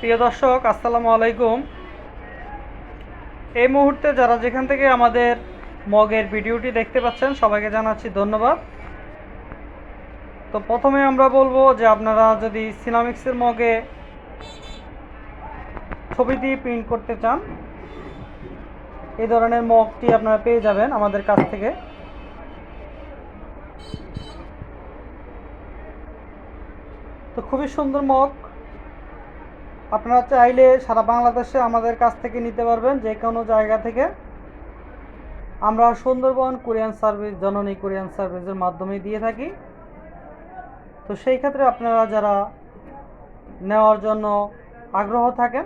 প্রিয় দর্শক, আসসালামু আলাইকুম। এই মুহূর্তে যারা যেখান থেকে আমাদের মগের ভিডিওটি দেখতে পাচ্ছেন, সবাইকে জানাচ্ছি ধন্যবাদ। তো প্রথমে আমরা বলব যে আপনারা যদি সিনামিক্সের মগে ছবি দিয়ে প্রিন্ট করতে চান, এই ধরনের মগটি আপনারা পেয়ে যাবেন আমাদের কাছ থেকে। তো খুবই সুন্দর মগ। আপনারা চাইলে সারা বাংলাদেশে আমাদের কাছ থেকে নিতে পারবেন যে কোনো জায়গা থেকে। আমরা Sundarban courier service, Janani courier সার্ভিসের মাধ্যমে দিয়ে থাকি। তো সেই ক্ষেত্রে আপনারা যারা নেওয়ার জন্য আগ্রহ থাকেন,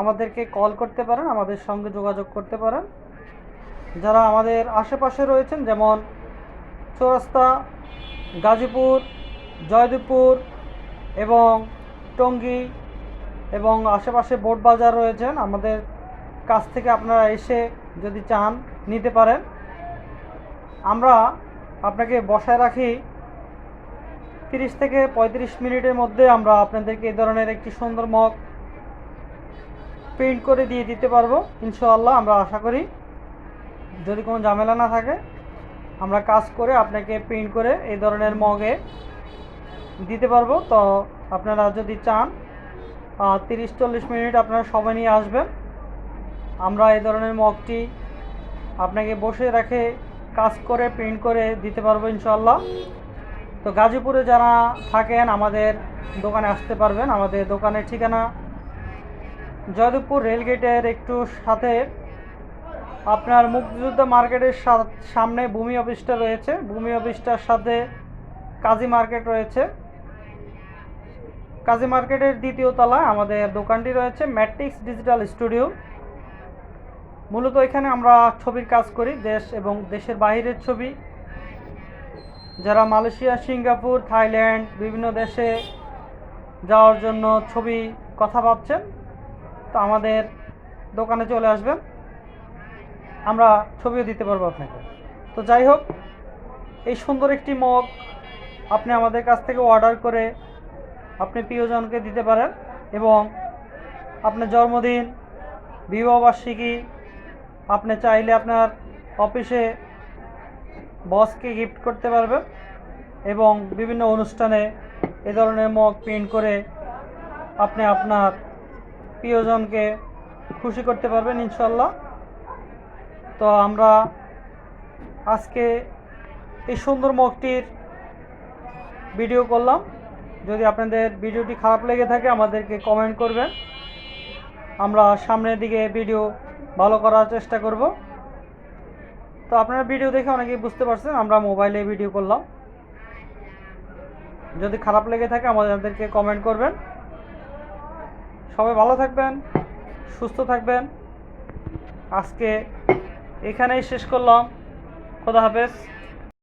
আমাদেরকে কল করতে পারেন, আমাদের সঙ্গে যোগাযোগ করতে পারেন। যারা আমাদের আশেপাশে রয়েছেন, যেমন চৌরাস্তা, গাজীপুর, জয়দেবপুর এবং টঙ্গী এবং আশেপাশে বোট বাজার রয়েছেন। আমাদের কাছ থেকে আপনারা এসে যদি চান নিতে পারেন। আমরা আপনাকে বসায় রাখি। তিরিশ থেকে পঁয়ত্রিশ মিনিটের মধ্যে আমরা আপনাদেরকে এই ধরনের একটি সুন্দর মগ প্রিন্ট করে দিয়ে দিতে পারব। ইনশাআল্লাহ আমরা আশা করি যদি কোনো ঝামেলা না থাকে, আমরা কাজ করে আপনাকে প্রিন্ট করে এই ধরনের মগে দিতে পারব। তো আপনারা যদি চান তিরিশ চল্লিশ মিনিট আপনারা সবাই নিয়ে আসবেন। আমরা এই ধরনের মগটি আপনাকে বসে রেখে কাজ করে প্রিন্ট করে দিতে পারব ইনশাল্লাহ তো গাজীপুরে যারা থাকেন, আমাদের দোকানে আসতে পারবেন। আমাদের দোকানের ঠিকানা জয়দেবপুর রেলগেটের একটু সাথে। আপনার মুক্তিযোদ্ধা মার্কেটের সামনে ভূমি অফিসটা রয়েছে। ভূমি অফিসটার সাথে কাজী মার্কেট রয়েছে। কাজী মার্কেটের দ্বিতীয় তলায় আমাদের দোকানটি রয়েছে ম্যাট্রিক্স ডিজিটাল স্টুডিও। মূলত এখানে আমরা ছবির কাজ করি, দেশ এবং দেশের বাইরের ছবি। যারা মালয়েশিয়া, সিঙ্গাপুর, থাইল্যান্ড, বিভিন্ন দেশে যাওয়ার জন্য ছবি, কথা ভাবছেন, তো আমাদের দোকানে চলে আসবেন। আমরা ছবিও দিতে পারব আপনাকে। তো যাই হোক, এই সুন্দর একটি মগ আপনি আমাদের কাছ থেকে অর্ডার করে আপনি প্রিয়জনকে দিতে পারেন এবং আপনার জন্মদিন বিবাহবার্ষিকী আপনি চাইলে আপনার অফিসে বসকে গিফট করতে পারবেন এবং বিভিন্ন অনুষ্ঠানে এ ধরনের মগ প্রিন্ট করে আপনি আপনার প্রিয়জনকে খুশি করতে পারবেন ইনশাল্লাহ তো আমরা আজকে এই সুন্দর মগটির ভিডিও করলাম। যদি আপনাদের ভিডিওটি খারাপ লেগে থাকে, আমাদেরকে কমেন্ট করবেন। আমরা সামনের দিকে ভিডিও ভালো করার চেষ্টা করব। তো আপনারা ভিডিও দেখে অনেকেই বুঝতে পারছেন, আমরা মোবাইলে ভিডিও করলাম। যদি খারাপ লেগে থাকে, আমাদেরকে কমেন্ট করবেন। সবাই ভালো থাকবেন, সুস্থ থাকবেন। আজকে এখানেই শেষ করলাম। খোদা হাফেজ।